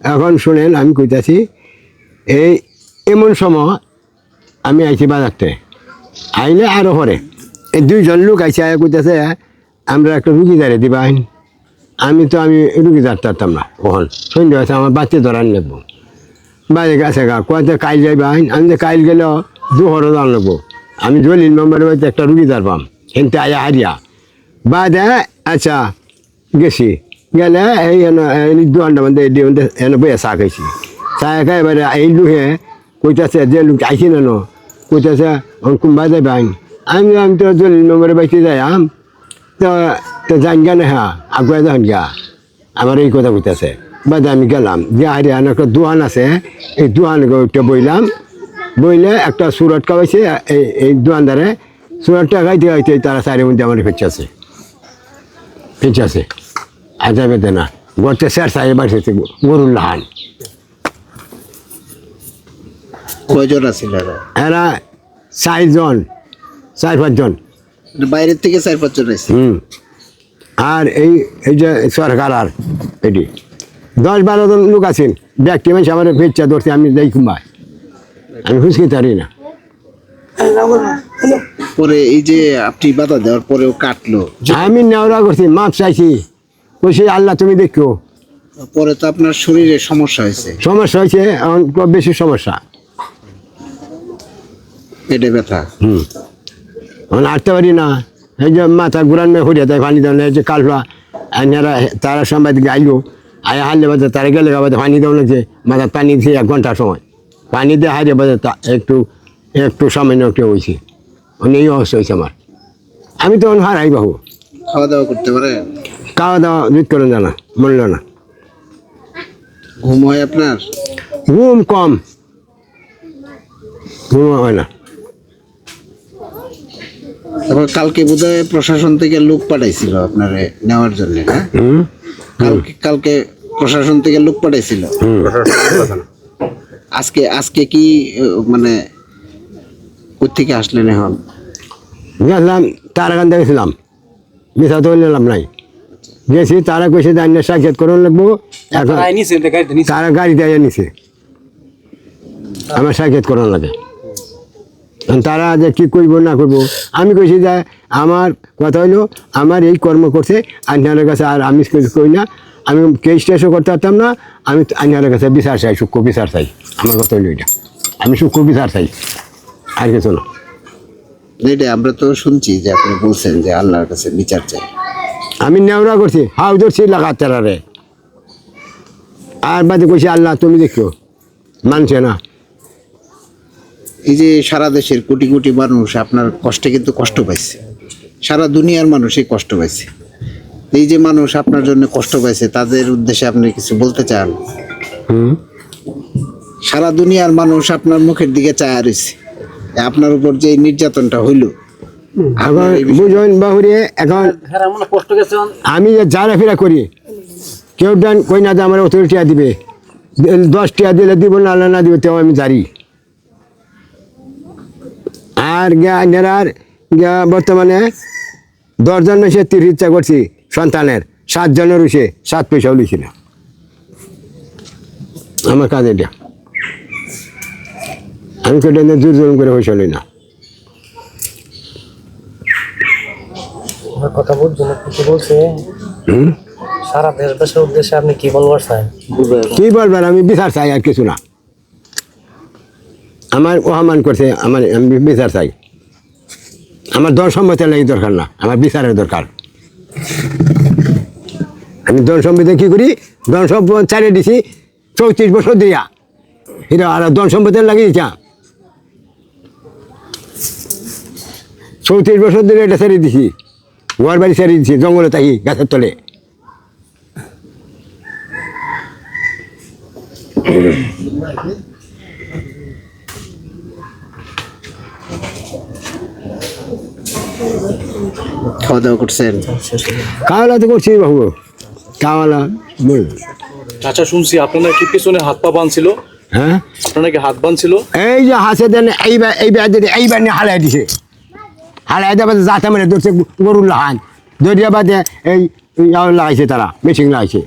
এখন শুনেন, আমি কইতাছি, এই এমন সময় আমি আইছি বাজারতে। আইলে আরও পরে। এই দুইজন লোক আইসে আয়া কইতাছে, আমরা একটা রুগী দাঁড়িয়ে দিবাইন আমি তো, আমি রুগী দাঁড় পারতাম না, কখন? সন্ধ্যে হয়েছে আমার বাচ্চা ধরান লাগবো। বাইরে গেছে গা কয়েছে কাইল যাইবাইন আমি যে কাইল গেলেও দু হরো দান লাগবো। আমি জলিল মেম্বারের বাড়িতে একটা রুগী দাঁড় পাম। হেনতে আয়া হারিয়া। বাদে আচ্ছা গেছি। গেলে এই দু মধ্যে এই মধ্যে এনে বইয়া চা খাইছি চা খাই এবারে এই লুহে কইতাছে যে লোক আইছি না কইতাছে কুম্বা যাবে আইন আমি আমি তো জলিল মেম্বারের বাড়িতে যাই আম তো তো জান গা না হ্যাঁ আগুয়া যান গা আমার এই কথা কইতাছে বাদে আমি গেলাম যে আন একটা দোকান আছে এই দোকান উঠে বইলাম বইলে একটা সুরট খাওয়াইছে এই এই দোকানদারে সুরটটা খাইতে খাইতে তারা সাইডের মধ্যে আমার ফেঁচাছে ফেঁচাছে আর যাবে না। গড়তে স্যার সাইডে বাড়িতে গরুর লাহান। কয়জন আছিল এরা? চারজন চার পাঁচজন। বাইরের থেকে চার পাঁচজন আছে হুম। আর এই এই যে সরকার আর এটি। দশ বারো জন লোক আছেন। ব্যক্তি মানুষ আমার ফেঁচা ধরছে আমি যাই কুম্বাই আমি খুশকি পারি না। পরে এই যে আপনি বাধা দেওয়ার পরেও কাটলো। আমি নেওয়া করছি মাপ চাইছি। কইছি আল্লাহ তুমি দেখো। পরে তো আপনার শরীরে সমস্যা হয়েছে। সমস্যা হয়েছে বেশি সমস্যা। পেটে ব্যথা। হুম। আটতে পারি না। এই যে মাথা ঘুরান হরিয়া দেয় পানি দেওয়া যে কালফা আইনারা তারা সাংবাদিক আইলো আয় হারলে বাজে তারা গেলে বাজে পানি দেওয়া লাগছে মাথা পানি দিয়ে এক ঘণ্টার সময়। পানি দিয়ে হারিয়ে বাজে তা একটু একটু সামান্য একটু হয়েছে। এই অবস্থা হয়েছে আমার। আমি তখন হারাই বাবু। খাওয়া দাওয়া করতে পারে খাওয়া দাওয়া দুধ করে জানা মূল্য না। ঘুম হয় আপনার? ঘুম কম। ঘুম হয় না। তারপর কালকে বোধহয় প্রশাসন থেকে লোক পাঠাইছিল আপনারে নেওয়ার জন্য হ্যাঁ? কালকে কালকে প্রশাসন থেকে লোক পাঠাইছিল। আজকে আজকে কি মানে কোথেকে আসলেন এখন? গেছিলাম তারাকান দেখেছিলাম। মিশা তো নিলাম নাই। গেছি তারা কইছে জানি সাক্ষাৎ করুন লাগবো। এখন তারা গাড়ি দিয়ে নিছে। আমার সাক্ষাৎ করার লাগে। তারা যে কী করব না করব আমি কইছি যে আমার কথা হইল আমার এই কর্ম করছে আইনারের কাছে আর আমি কিছু করি না। আমি কেস টেসও করতে পারতাম না আমি আইনারের কাছে বিচার চাই সূক্ষ্ম বিচার চাই। আমার কথা হইল এটা। আমি সূক্ষ্ম বিচার চাই। আর কিছু না। এটা আমরা তো শুনছি যে আপনি বলছেন যে আল্লাহর কাছে বিচার চাই। আমি নেওয়া করছি হাউ ধরছি লাগাতারে আর। বাদে কইছি আল্লাহ তুমি দেখো মানছে না। এই যে সারা দেশের কোটি কোটি মানুষ আপনার কষ্টে কিন্তু কষ্ট পাইছে। সারা দুনিয়ার মানুষই কষ্ট পাইছে। এই যে মানুষ আপনার জন্য কষ্ট পাইছে তাদের উদ্দেশ্যে আপনি কিছু বলতে চান? হুম। সারা দুনিয়ার মানুষ আপনার মুখের দিকে চায় রয়েছে আপনার উপর যে নির্যাতনটা হইল এখন বুঝুন বাহুরে, এখন আমি যারা ফেরা করি, কেউ ডান কই না আমার অত টিয়া দিবে। দশ টিয়া দিলে দিব না না দিবে, তেও আমি জারি। আর গিয়া বর্তমানে দশজন এসে তিরিশ ইচ্ছা করছি সন্তানের, সাতজনের উঠে সাত পয়সাও লিখি না। আমার কাজ এটা। আমি কেটে জোর করে লই না। আমার কথা বুঝছেন কিছু বলছে সারা দেশবাসীর উদ্দেশ্যে আপনি কি বলবার চান? কি বলবেন আমি বিচার চাই আর কিছু না। আমার অপমান করছে আমার আমি বিচার চাই। আমার দল সম্মতি লাগি দরকার না আমার বিচারের দরকার। আমি দল সম্পদে কী করি? দল সম্পদ দিছি চৌত্রিশ বছর দিয়া। এটা আর দল সম্পদের লাগিয়ে চৌত্রিশ বছর ধরে এটা ছেড়ে দিছি। ঘর বাড়ি ছেড়ে দিছি জঙ্গলে থাকি গাছের তলে। খাওয়া দাওয়া করছেন? কাওয়ালা তো করছি বাবু। আচ্ছা শুনছি আপনার কি পিছনে হাত পা বাঁধছিল। হ্যাঁ? আপনার হাত বাঁধছিল। এই যে হাসে দেন এইবার এইবার যদি এইবার নিয়ে হালাই দিছে। হালাই দেওয়া বাদে যাতে মানে ধরছে গরুর লাহান দরিয়া বাদে এই লাগাইছে তারা, মেশিন লাগাইছে।